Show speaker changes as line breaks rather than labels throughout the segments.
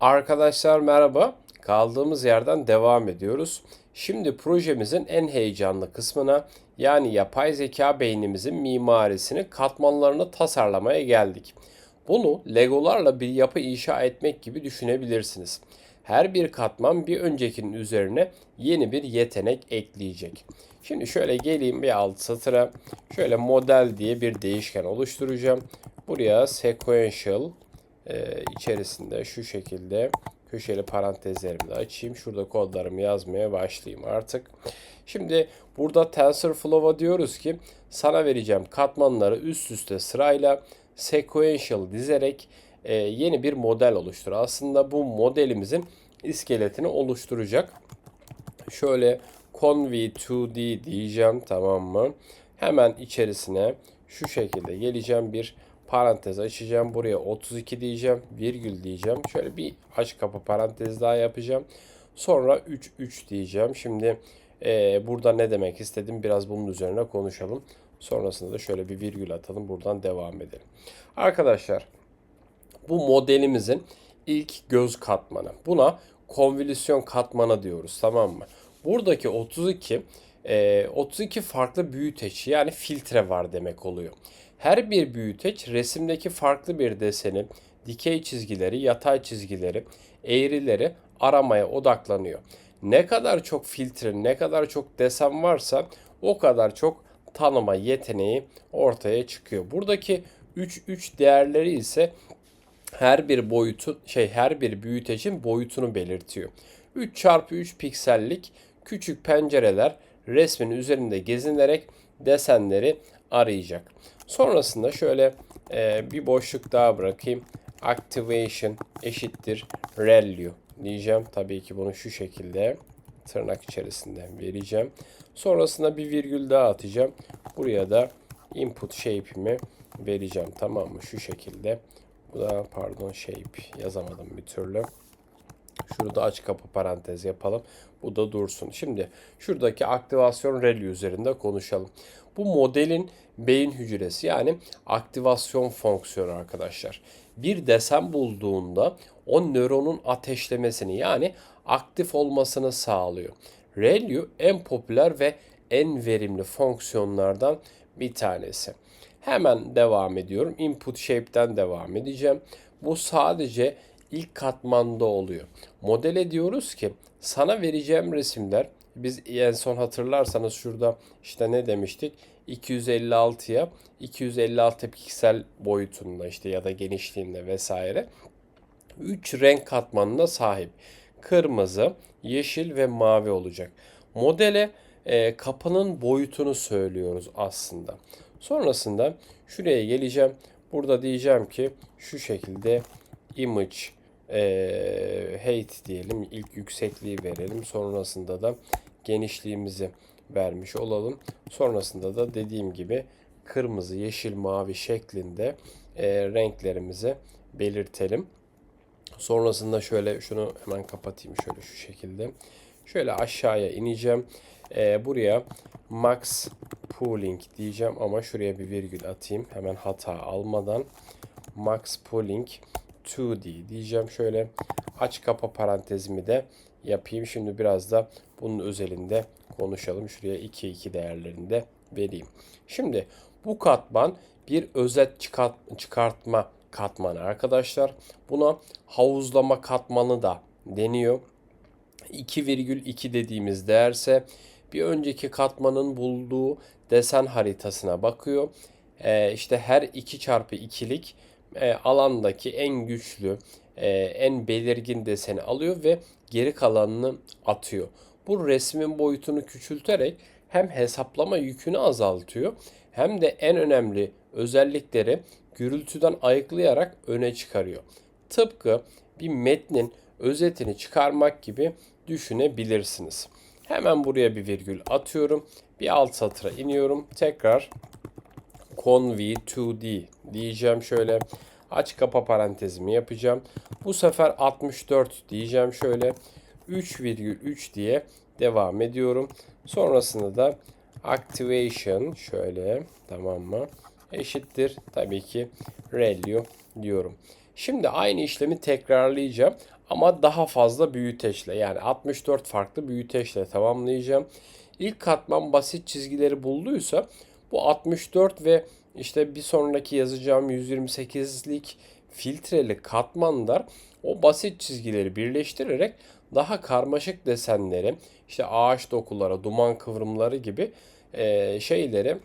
Arkadaşlar merhaba. Kaldığımız yerden devam ediyoruz. Şimdi projemizin en heyecanlı kısmına yani yapay zeka beynimizin mimarisini, katmanlarını tasarlamaya geldik. Bunu legolarla bir yapı inşa etmek gibi düşünebilirsiniz. Her bir katman bir öncekinin üzerine yeni bir yetenek ekleyecek. Şimdi şöyle geleyim bir alt satıra. Şöyle model diye bir değişken oluşturacağım. Buraya sequential e, içerisinde şu şekilde köşeli parantezlerimi de açayım. Şurada kodlarımı yazmaya başlayayım artık. Şimdi burada TensorFlow'a diyoruz ki sana vereceğim katmanları üst üste sırayla sequential dizerek e, yeni bir model oluştur. Aslında bu modelimizin iskeletini oluşturacak. Şöyle conv2d diyeceğim tamam mı? Hemen içerisine şu şekilde geleceğim bir parantez açacağım. Buraya 32 diyeceğim. Virgül diyeceğim. Şöyle bir aç kapı parantez daha yapacağım. Sonra 3 3 diyeceğim. Şimdi e, burada ne demek istedim biraz bunun üzerine konuşalım. Sonrasında da şöyle bir virgül atalım. Buradan devam edelim. Arkadaşlar bu modelimizin ilk göz katmanı. Buna konvolüsyon katmanı diyoruz tamam mı? Buradaki 32 e, 32 farklı büyüteç yani filtre var demek oluyor. Her bir büyüteç resimdeki farklı bir deseni, dikey çizgileri, yatay çizgileri, eğrileri aramaya odaklanıyor. Ne kadar çok filtre, ne kadar çok desen varsa o kadar çok tanıma yeteneği ortaya çıkıyor. Buradaki 3 3 değerleri ise her bir boyutu şey her bir büyütecin boyutunu belirtiyor. 3 çarpı 3 piksellik küçük pencereler resmin üzerinde gezinerek desenleri arayacak. Sonrasında şöyle e, bir boşluk daha bırakayım. Activation eşittir value diyeceğim. Tabii ki bunu şu şekilde tırnak içerisinde vereceğim. Sonrasında bir virgül daha atacağım. Buraya da input shape'imi vereceğim. Tamam mı? Şu şekilde. Bu da pardon shape yazamadım bir türlü. Şurada aç kapı parantez yapalım. Bu da dursun. Şimdi şuradaki aktivasyon rally üzerinde konuşalım. Bu modelin beyin hücresi yani aktivasyon fonksiyonu arkadaşlar. Bir desen bulduğunda o nöronun ateşlemesini yani aktif olmasını sağlıyor. ReLU en popüler ve en verimli fonksiyonlardan bir tanesi. Hemen devam ediyorum. Input shape'den devam edeceğim. Bu sadece ilk katmanda oluyor. Modele diyoruz ki sana vereceğim resimler biz en son hatırlarsanız şurada işte ne demiştik? 256'ya 256 piksel boyutunda işte ya da genişliğinde vesaire 3 renk katmanına sahip. Kırmızı, yeşil ve mavi olacak. Modele e, kapının boyutunu söylüyoruz aslında. Sonrasında şuraya geleceğim. Burada diyeceğim ki şu şekilde image e, height diyelim. İlk yüksekliği verelim. Sonrasında da genişliğimizi vermiş olalım. Sonrasında da dediğim gibi kırmızı, yeşil, mavi şeklinde e, renklerimizi belirtelim. Sonrasında şöyle şunu hemen kapatayım şöyle şu şekilde. Şöyle aşağıya ineceğim. E, buraya max pooling diyeceğim ama şuraya bir virgül atayım. Hemen hata almadan max pooling 2D diyeceğim. Şöyle aç kapa parantezimi de yapayım. Şimdi biraz da bunun özelinde konuşalım. Şuraya 2 2 değerlerinde vereyim. Şimdi bu katman bir özet çıkart çıkartma katmanı arkadaşlar. Buna havuzlama katmanı da deniyor. 2,2 dediğimiz değerse bir önceki katmanın bulduğu desen haritasına bakıyor. Ee, işte her 2 çarpı 2'lik e, alandaki en güçlü, e, en belirgin deseni alıyor ve geri kalanını atıyor. Bu resmin boyutunu küçülterek hem hesaplama yükünü azaltıyor hem de en önemli özellikleri gürültüden ayıklayarak öne çıkarıyor. Tıpkı bir metnin özetini çıkarmak gibi düşünebilirsiniz. Hemen buraya bir virgül atıyorum. Bir alt satıra iniyorum. Tekrar conv2d diyeceğim şöyle. Aç kapa parantezimi yapacağım. Bu sefer 64 diyeceğim şöyle. 3,3 diye devam ediyorum. Sonrasında da activation şöyle tamam mı? Eşittir tabii ki value diyorum. Şimdi aynı işlemi tekrarlayacağım ama daha fazla büyüteçle yani 64 farklı büyüteçle tamamlayacağım. İlk katman basit çizgileri bulduysa bu 64 ve işte bir sonraki yazacağım 128'lik filtreli katmanlar o basit çizgileri birleştirerek daha karmaşık desenleri, işte ağaç dokuları, duman kıvrımları gibi e, şeyleri,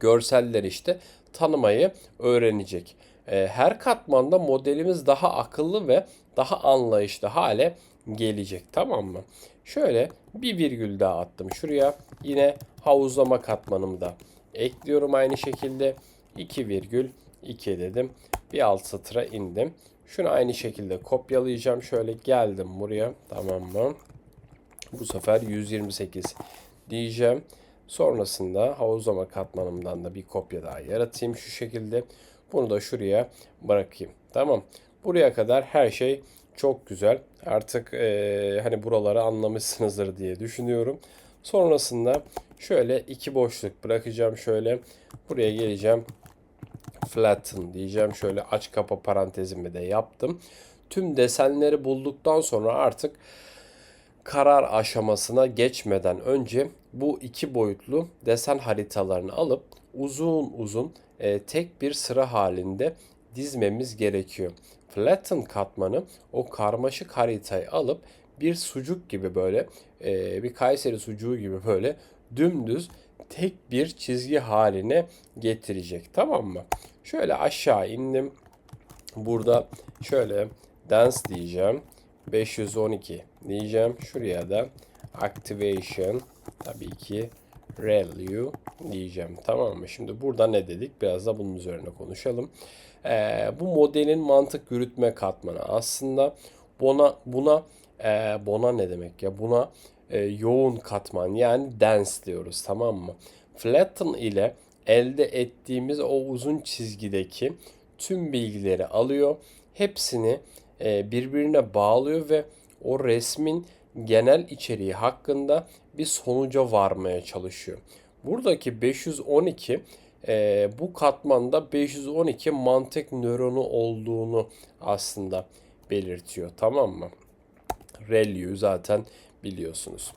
görselleri işte tanımayı öğrenecek. E, her katmanda modelimiz daha akıllı ve daha anlayışlı hale gelecek. Tamam mı? Şöyle bir virgül daha attım şuraya. Yine havuzlama katmanımı da ekliyorum aynı şekilde. 2 virgül 2 dedim. Bir alt satıra indim. Şunu aynı şekilde kopyalayacağım. Şöyle geldim buraya. Tamam mı? Bu sefer 128 diyeceğim. Sonrasında havuzlama katmanımdan da bir kopya daha yaratayım şu şekilde. Bunu da şuraya bırakayım. Tamam. Buraya kadar her şey çok güzel. Artık e, hani buraları anlamışsınızdır diye düşünüyorum. Sonrasında şöyle iki boşluk bırakacağım. Şöyle buraya geleceğim. Flatten diyeceğim. Şöyle aç kapa parantezimi de yaptım. Tüm desenleri bulduktan sonra artık karar aşamasına geçmeden önce bu iki boyutlu desen haritalarını alıp uzun uzun e, tek bir sıra halinde dizmemiz gerekiyor. Flatten katmanı o karmaşık haritayı alıp bir sucuk gibi böyle e, bir Kayseri sucuğu gibi böyle dümdüz tek bir çizgi haline getirecek. Tamam mı? Şöyle aşağı indim. Burada şöyle dance diyeceğim. 512 diyeceğim. Şuraya da activation tabii ki value diyeceğim. Tamam mı? Şimdi burada ne dedik? Biraz da bunun üzerine konuşalım. Ee, bu modelin mantık yürütme katmanı. Aslında buna buna e, buna ne demek ya? Buna e, yoğun katman yani dense diyoruz. Tamam mı? Flatten ile elde ettiğimiz o uzun çizgideki tüm bilgileri alıyor. Hepsini e, birbirine bağlıyor ve o resmin genel içeriği hakkında bir sonuca varmaya çalışıyor. Buradaki 512 e, bu katmanda 512 mantık nöronu olduğunu aslında belirtiyor. Tamam mı? ReLU zaten biliyorsunuz.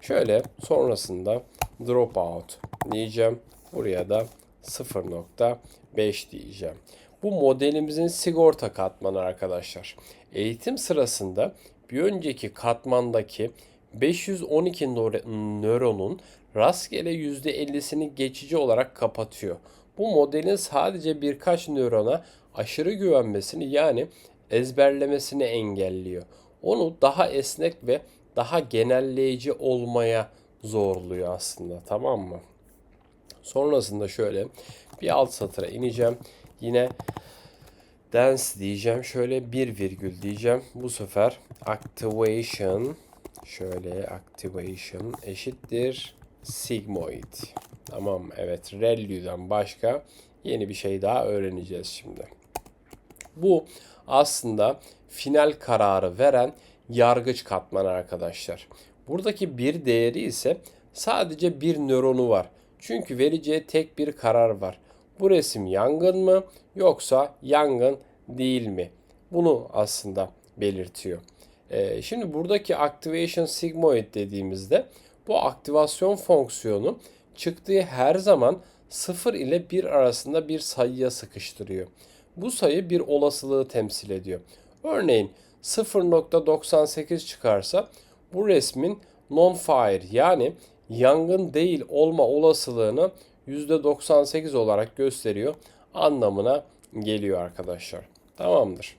Şöyle sonrasında dropout diyeceğim. Buraya da 0.5 diyeceğim. Bu modelimizin sigorta katmanı arkadaşlar. Eğitim sırasında bir önceki katmandaki 512 nöronun rastgele %50'sini geçici olarak kapatıyor. Bu modelin sadece birkaç nörona aşırı güvenmesini yani ezberlemesini engelliyor. Onu daha esnek ve daha genelleyici olmaya zorluyor aslında tamam mı? Sonrasında şöyle bir alt satıra ineceğim. Yine dance diyeceğim. Şöyle bir virgül diyeceğim. Bu sefer activation şöyle activation eşittir sigmoid. Tamam evet ReLU'dan başka yeni bir şey daha öğreneceğiz şimdi. Bu aslında final kararı veren yargıç katman arkadaşlar. Buradaki bir değeri ise sadece bir nöronu var. Çünkü vereceği tek bir karar var. Bu resim yangın mı yoksa yangın değil mi? Bunu aslında belirtiyor. Ee, şimdi buradaki activation sigmoid dediğimizde bu aktivasyon fonksiyonu çıktığı her zaman 0 ile 1 arasında bir sayıya sıkıştırıyor. Bu sayı bir olasılığı temsil ediyor. Örneğin 0.98 çıkarsa bu resmin non-fire yani yangın değil olma olasılığını %98 olarak gösteriyor anlamına geliyor arkadaşlar. Tamamdır.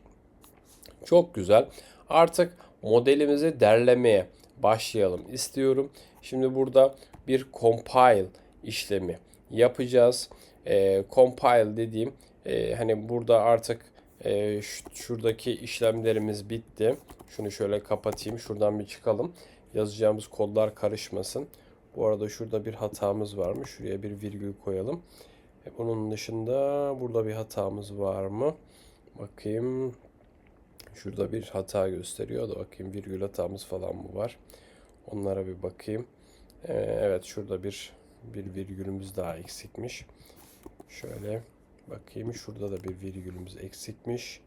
Çok güzel. Artık modelimizi derlemeye başlayalım istiyorum. Şimdi burada bir compile işlemi yapacağız. E, compile dediğim e, hani burada artık e, şuradaki işlemlerimiz bitti. Şunu şöyle kapatayım. Şuradan bir çıkalım. Yazacağımız kodlar karışmasın. Bu arada şurada bir hatamız varmış. Şuraya bir virgül koyalım. E, bunun dışında burada bir hatamız var mı? Bakayım. Şurada bir hata gösteriyor da bakayım virgül hatamız falan mı var? Onlara bir bakayım. Ee, evet şurada bir bir virgülümüz daha eksikmiş. Şöyle bakayım şurada da bir virgülümüz eksikmiş.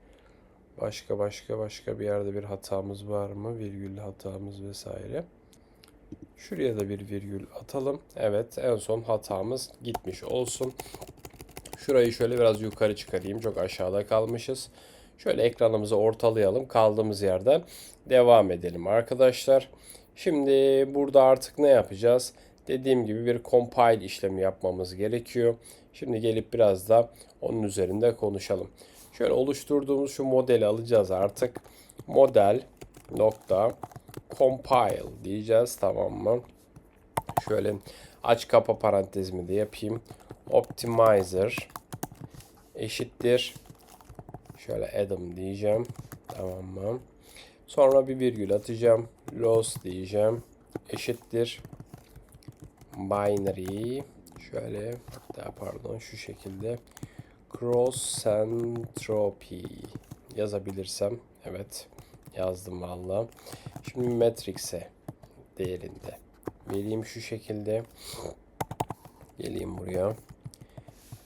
Başka başka başka bir yerde bir hatamız var mı? Virgül hatamız vesaire. Şuraya da bir virgül atalım. Evet en son hatamız gitmiş olsun. Şurayı şöyle biraz yukarı çıkarayım. Çok aşağıda kalmışız. Şöyle ekranımızı ortalayalım. Kaldığımız yerden devam edelim arkadaşlar. Şimdi burada artık ne yapacağız? Dediğim gibi bir compile işlemi yapmamız gerekiyor. Şimdi gelip biraz da onun üzerinde konuşalım. Şöyle oluşturduğumuz şu modeli alacağız artık. Model nokta compile diyeceğiz tamam mı? Şöyle aç kapa parantezimi de yapayım. Optimizer eşittir. Şöyle Adam diyeceğim. Tamam mı? Sonra bir virgül atacağım. Loss diyeceğim. Eşittir. Binary. Şöyle hatta pardon şu şekilde. Cross entropy yazabilirsem. Evet yazdım valla. Şimdi matrix'e değerinde vereyim şu şekilde. Geleyim buraya.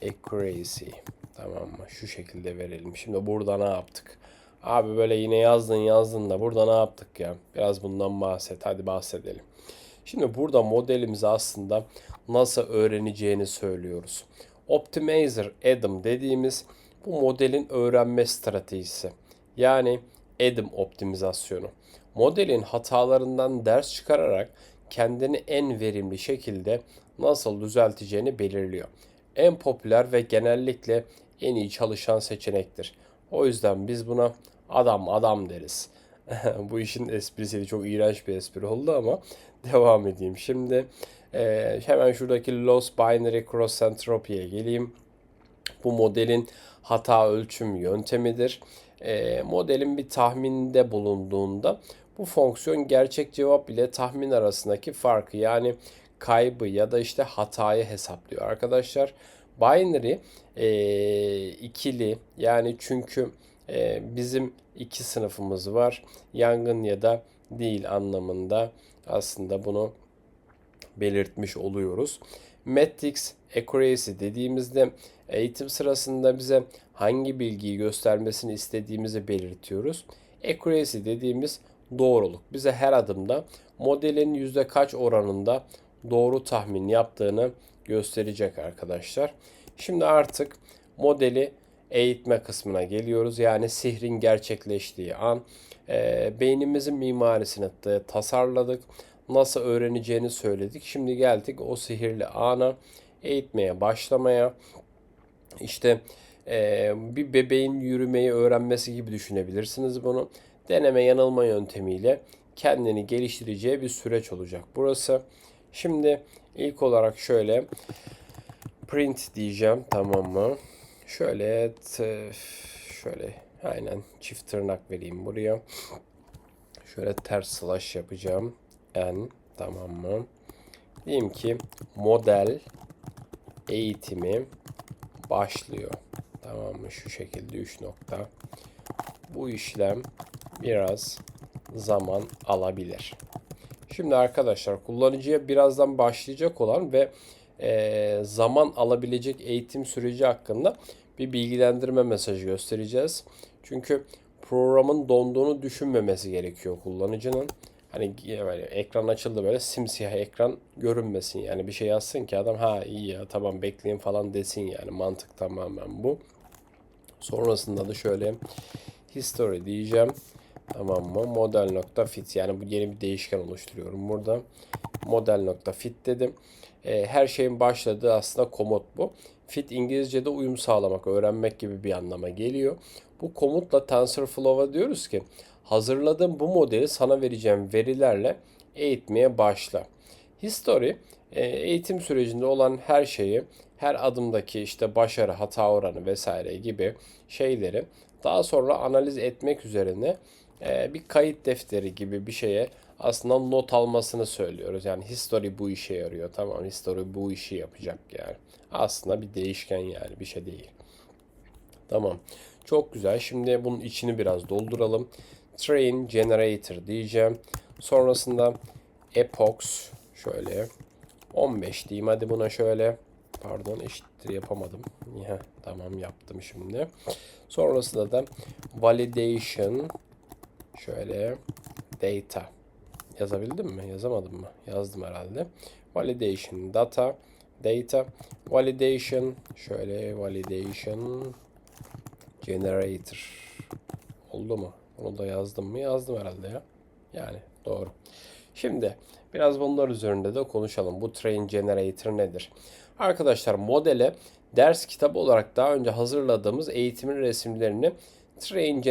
Accuracy. Tamam mı? Şu şekilde verelim. Şimdi burada ne yaptık? Abi böyle yine yazdın yazdın da burada ne yaptık ya? Biraz bundan bahset. Hadi bahsedelim. Şimdi burada modelimizi aslında nasıl öğreneceğini söylüyoruz. Optimizer Adam dediğimiz bu modelin öğrenme stratejisi. Yani Adam optimizasyonu. Modelin hatalarından ders çıkararak kendini en verimli şekilde nasıl düzelteceğini belirliyor. En popüler ve genellikle en iyi çalışan seçenektir. O yüzden biz buna adam adam deriz. Bu işin esprisi çok iğrenç bir espri oldu ama devam edeyim. Şimdi e, hemen şuradaki Loss Binary Cross Entropy'ye geleyim. Bu modelin hata ölçüm yöntemidir. E, modelin bir tahminde bulunduğunda bu fonksiyon gerçek cevap ile tahmin arasındaki farkı yani kaybı ya da işte hatayı hesaplıyor arkadaşlar. Binary e, ikili yani çünkü e, bizim iki sınıfımız var. Yangın ya da değil anlamında aslında bunu belirtmiş oluyoruz. Matrix accuracy dediğimizde eğitim sırasında bize hangi bilgiyi göstermesini istediğimizi belirtiyoruz. Accuracy dediğimiz doğruluk. Bize her adımda modelin yüzde kaç oranında doğru tahmin yaptığını gösterecek arkadaşlar. Şimdi artık modeli eğitme kısmına geliyoruz. Yani sihrin gerçekleştiği an e, beynimizin mimarisini tasarladık. Nasıl öğreneceğini söyledik. Şimdi geldik o sihirli ana eğitmeye başlamaya. İşte e, bir bebeğin yürümeyi öğrenmesi gibi düşünebilirsiniz bunu. Deneme yanılma yöntemiyle kendini geliştireceği bir süreç olacak burası. Şimdi ilk olarak şöyle print diyeceğim tamam mı? Şöyle şöyle aynen çift tırnak vereyim buraya. Şöyle ters slash yapacağım. N tamam mı? Diyeyim ki model eğitimi başlıyor. Tamam mı? Şu şekilde 3 nokta. Bu işlem biraz zaman alabilir. Şimdi arkadaşlar kullanıcıya birazdan başlayacak olan ve e, zaman alabilecek eğitim süreci hakkında bir bilgilendirme mesajı göstereceğiz. Çünkü programın donduğunu düşünmemesi gerekiyor kullanıcının. Hani böyle ekran açıldı böyle simsiyah ekran görünmesin yani bir şey yazsın ki adam ha iyi ya tamam bekleyin falan desin yani mantık tamamen bu. Sonrasında da şöyle history diyeceğim. Tamam mı? Model nokta fit yani bu yeni bir değişken oluşturuyorum burada. Model nokta fit dedim. E, her şeyin başladığı aslında komut bu. Fit İngilizce'de uyum sağlamak, öğrenmek gibi bir anlama geliyor. Bu komutla TensorFlow'a diyoruz ki hazırladığım bu modeli sana vereceğim verilerle eğitmeye başla. History e, eğitim sürecinde olan her şeyi, her adımdaki işte başarı, hata oranı vesaire gibi şeyleri daha sonra analiz etmek üzerine e, bir kayıt defteri gibi bir şeye aslında not almasını söylüyoruz. Yani history bu işe yarıyor. Tamam history bu işi yapacak yani. Aslında bir değişken yani bir şey değil. Tamam. Çok güzel. Şimdi bunun içini biraz dolduralım. Train generator diyeceğim. Sonrasında epox şöyle 15 diyeyim hadi buna şöyle pardon eşit saattir yapamadım. Heh, tamam yaptım şimdi. Sonrasında da validation şöyle data yazabildim mi? Yazamadım mı? Yazdım herhalde. Validation data data validation şöyle validation generator oldu mu? Onu da yazdım mı? Yazdım herhalde ya. Yani doğru. Şimdi biraz bunlar üzerinde de konuşalım. Bu train generator nedir? Arkadaşlar modele ders kitabı olarak daha önce hazırladığımız eğitimin resimlerini train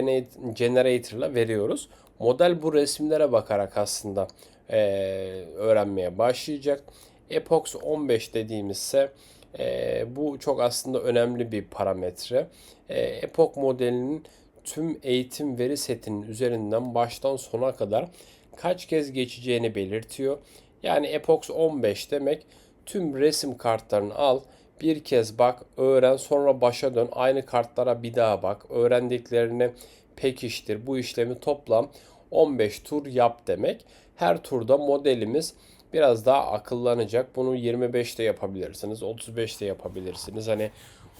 generator ile veriyoruz. Model bu resimlere bakarak aslında eee, öğrenmeye başlayacak. Epox 15 dediğimizse eee, bu çok aslında önemli bir parametre. Eee Epoch modelinin tüm eğitim veri setinin üzerinden baştan sona kadar kaç kez geçeceğini belirtiyor. Yani Epox 15 demek tüm resim kartlarını al, bir kez bak, öğren, sonra başa dön. Aynı kartlara bir daha bak. Öğrendiklerini pekiştir. Bu işlemi toplam 15 tur yap demek. Her turda modelimiz biraz daha akıllanacak. Bunu 25'te yapabilirsiniz, 35'te yapabilirsiniz. Hani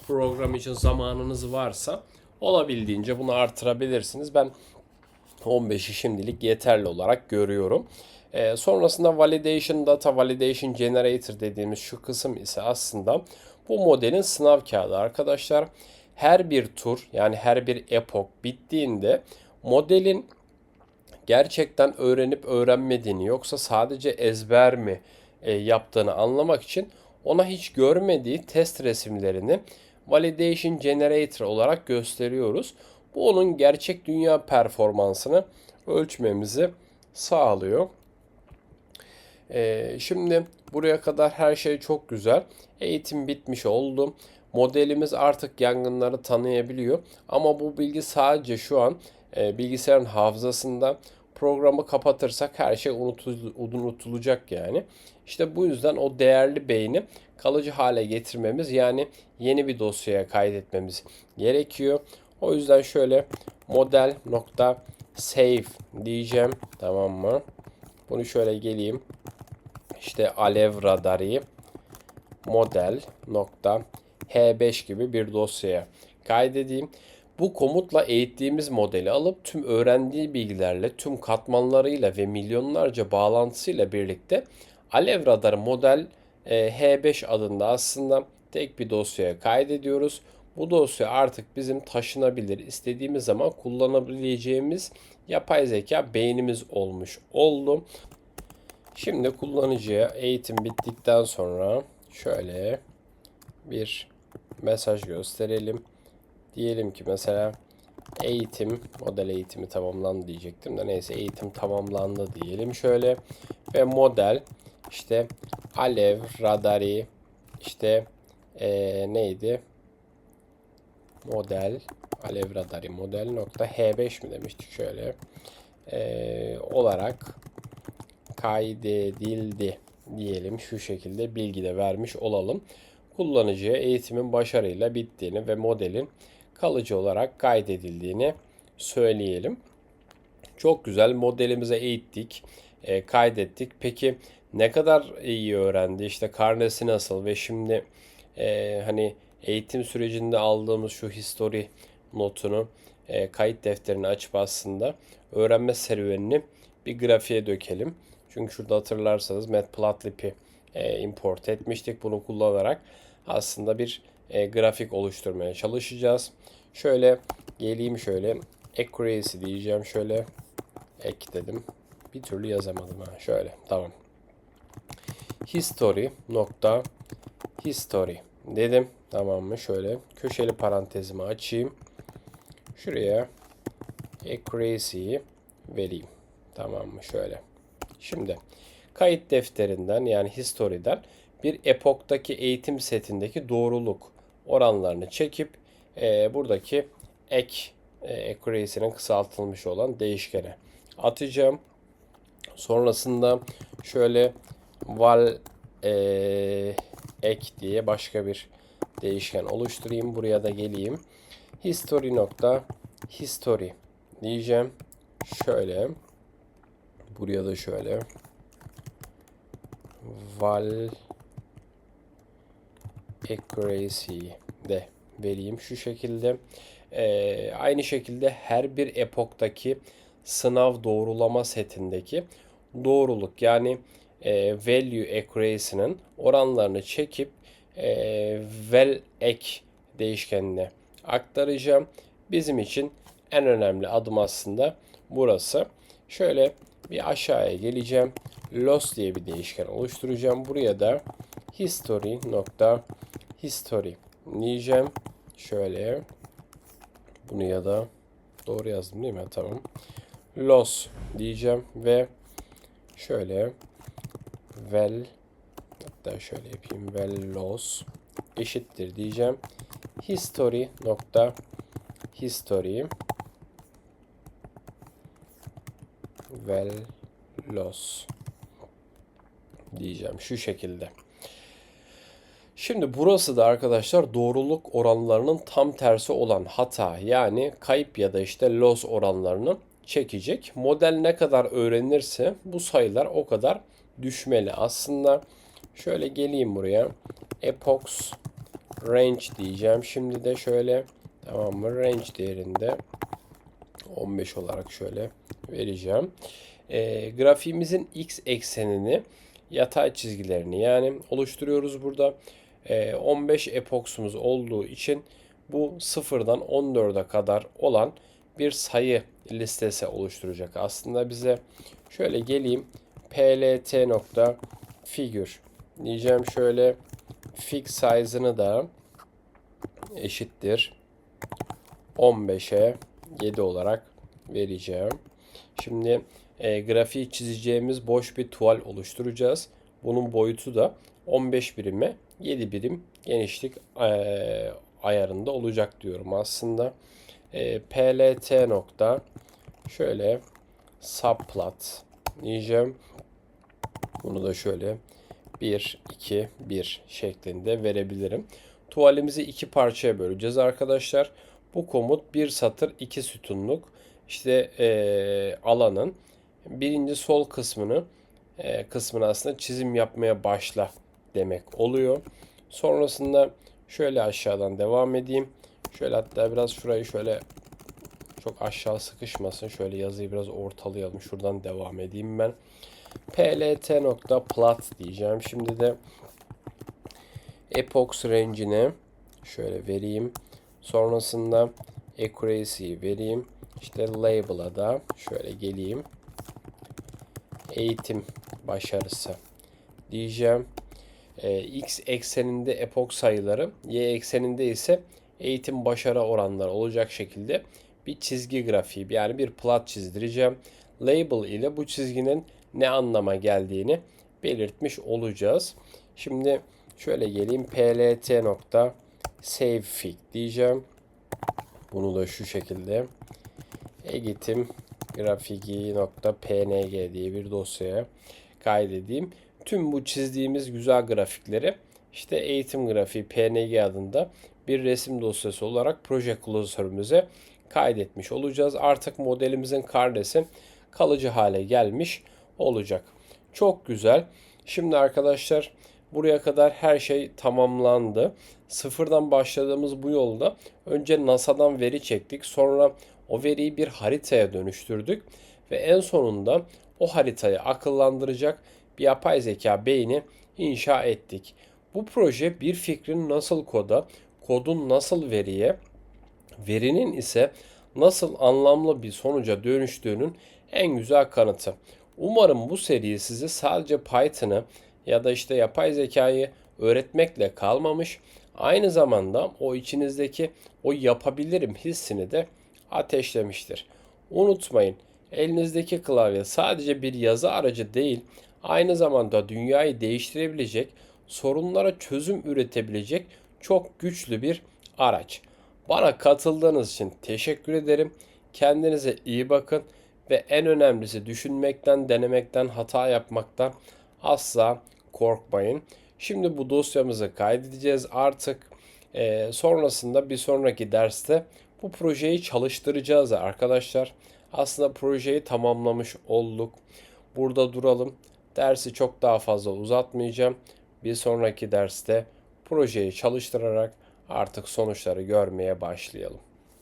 program için zamanınız varsa olabildiğince bunu artırabilirsiniz. Ben 15'i şimdilik yeterli olarak görüyorum. Ee, sonrasında validation data validation generator dediğimiz şu kısım ise aslında bu modelin sınav kağıdı arkadaşlar. Her bir tur yani her bir epoch bittiğinde modelin gerçekten öğrenip öğrenmediğini yoksa sadece ezber mi e, yaptığını anlamak için ona hiç görmediği test resimlerini Validation Generator olarak gösteriyoruz. Bu onun gerçek dünya performansını ölçmemizi sağlıyor. Ee, şimdi buraya kadar her şey çok güzel. Eğitim bitmiş oldu. Modelimiz artık yangınları tanıyabiliyor. Ama bu bilgi sadece şu an e, bilgisayarın hafızasında programı kapatırsak her şey unutul- unutulacak yani. İşte bu yüzden o değerli beyni kalıcı hale getirmemiz yani yeni bir dosyaya kaydetmemiz gerekiyor. O yüzden şöyle model nokta save diyeceğim tamam mı? Bunu şöyle geleyim. İşte alev radarı model nokta h5 gibi bir dosyaya kaydedeyim. Bu komutla eğittiğimiz modeli alıp tüm öğrendiği bilgilerle, tüm katmanlarıyla ve milyonlarca bağlantısıyla birlikte Alev Radar model e, H5 adında aslında tek bir dosyaya kaydediyoruz. Bu dosya artık bizim taşınabilir, istediğimiz zaman kullanabileceğimiz yapay zeka beynimiz olmuş oldu. Şimdi kullanıcıya eğitim bittikten sonra şöyle bir mesaj gösterelim. Diyelim ki mesela eğitim, model eğitimi tamamlandı diyecektim de neyse eğitim tamamlandı diyelim şöyle. Ve model işte alev, radari, işte ee, neydi? Model, alev radari model nokta H5 mi demiştik şöyle. Ee, olarak kaydedildi diyelim şu şekilde bilgi de vermiş olalım. Kullanıcıya eğitimin başarıyla bittiğini ve modelin kalıcı olarak kaydedildiğini söyleyelim. Çok güzel modelimize eğittik, e, kaydettik. Peki ne kadar iyi öğrendi? İşte karnesi nasıl ve şimdi e, hani eğitim sürecinde aldığımız şu history notunu e, kayıt defterini açıp aslında öğrenme serüvenini bir grafiğe dökelim. Çünkü şurada hatırlarsanız Matplotlib'i e, import etmiştik. Bunu kullanarak aslında bir e, grafik oluşturmaya çalışacağız. Şöyle geleyim şöyle accuracy diyeceğim. Şöyle ek dedim. Bir türlü yazamadım ha. Şöyle tamam. History nokta history dedim. Tamam mı? Şöyle köşeli parantezimi açayım. Şuraya accuracy'yi vereyim. Tamam mı? Şöyle. Şimdi kayıt defterinden yani history'den bir epoktaki eğitim setindeki doğruluk oranlarını çekip e, buradaki ek e, accuracy'nin kısaltılmış olan değişkene atacağım. Sonrasında şöyle val e, ek diye başka bir değişken oluşturayım. Buraya da geleyim. History nokta history diyeceğim. Şöyle buraya da şöyle val accuracy de vereyim şu şekilde. Ee, aynı şekilde her bir epoktaki sınav doğrulama setindeki doğruluk yani e, value accuracy'nin oranlarını çekip e, vel ek değişkenine aktaracağım. Bizim için en önemli adım aslında burası. Şöyle bir aşağıya geleceğim. Loss diye bir değişken oluşturacağım. Buraya da history nokta history diyeceğim. Şöyle bunu ya da doğru yazdım değil mi? Tamam. Loss diyeceğim ve şöyle vel hatta şöyle yapayım vel loss eşittir diyeceğim. History nokta history vel loss diyeceğim şu şekilde. Şimdi burası da arkadaşlar doğruluk oranlarının tam tersi olan hata yani kayıp ya da işte loss oranlarını çekecek. Model ne kadar öğrenirse bu sayılar o kadar düşmeli. Aslında şöyle geleyim buraya. Epox range diyeceğim. Şimdi de şöyle tamam mı? Range değerinde 15 olarak şöyle vereceğim. E, grafiğimizin x eksenini yatay çizgilerini yani oluşturuyoruz burada. E, 15 epoksumuz olduğu için bu sıfırdan 14'e kadar olan bir sayı listesi oluşturacak. Aslında bize şöyle geleyim plt nokta figure diyeceğim şöyle fig size'ını da eşittir 15'e 7 olarak vereceğim. Şimdi e, grafiği çizeceğimiz boş bir tuval oluşturacağız. Bunun boyutu da 15 birime 7 birim genişlik e, ayarında olacak diyorum aslında. E, plt nokta şöyle subplot diyeceğim. Bunu da şöyle 1, 2, 1 şeklinde verebilirim. Tuvalimizi iki parçaya böleceğiz arkadaşlar. Bu komut bir satır iki sütunluk işte e, alanın birinci sol kısmını e, kısmını aslında çizim yapmaya başla demek oluyor. Sonrasında şöyle aşağıdan devam edeyim. Şöyle hatta biraz şurayı şöyle çok aşağı sıkışmasın. Şöyle yazıyı biraz ortalayalım. Şuradan devam edeyim ben. plt.plot diyeceğim. Şimdi de epox range'ine şöyle vereyim. Sonrasında accuracy vereyim. İşte label'a da şöyle geleyim. Eğitim başarısı diyeceğim. Ee, X ekseninde epok sayıları, Y ekseninde ise eğitim başarı oranları olacak şekilde bir çizgi grafiği yani bir plot çizdireceğim. Label ile bu çizginin ne anlama geldiğini belirtmiş olacağız. Şimdi şöyle geleyim plt nokta savefig diyeceğim. Bunu da şu şekilde eğitim grafiki.png diye bir dosyaya kaydedeyim. Tüm bu çizdiğimiz güzel grafikleri işte eğitim grafiği png adında bir resim dosyası olarak proje klasörümüze kaydetmiş olacağız. Artık modelimizin karnesi kalıcı hale gelmiş olacak. Çok güzel. Şimdi arkadaşlar buraya kadar her şey tamamlandı. Sıfırdan başladığımız bu yolda önce NASA'dan veri çektik. Sonra o veriyi bir haritaya dönüştürdük ve en sonunda o haritayı akıllandıracak bir yapay zeka beyni inşa ettik. Bu proje bir fikrin nasıl koda, kodun nasıl veriye, verinin ise nasıl anlamlı bir sonuca dönüştüğünün en güzel kanıtı. Umarım bu seri sizi sadece Python'ı ya da işte yapay zekayı öğretmekle kalmamış, aynı zamanda o içinizdeki o yapabilirim hissini de ateşlemiştir. Unutmayın, elinizdeki klavye sadece bir yazı aracı değil, aynı zamanda dünyayı değiştirebilecek, sorunlara çözüm üretebilecek çok güçlü bir araç. Bana katıldığınız için teşekkür ederim. Kendinize iyi bakın ve en önemlisi düşünmekten, denemekten, hata yapmaktan asla korkmayın. Şimdi bu dosyamızı kaydedeceğiz artık. E, sonrasında bir sonraki derste bu projeyi çalıştıracağız arkadaşlar. Aslında projeyi tamamlamış olduk. Burada duralım. Dersi çok daha fazla uzatmayacağım. Bir sonraki derste projeyi çalıştırarak artık sonuçları görmeye başlayalım.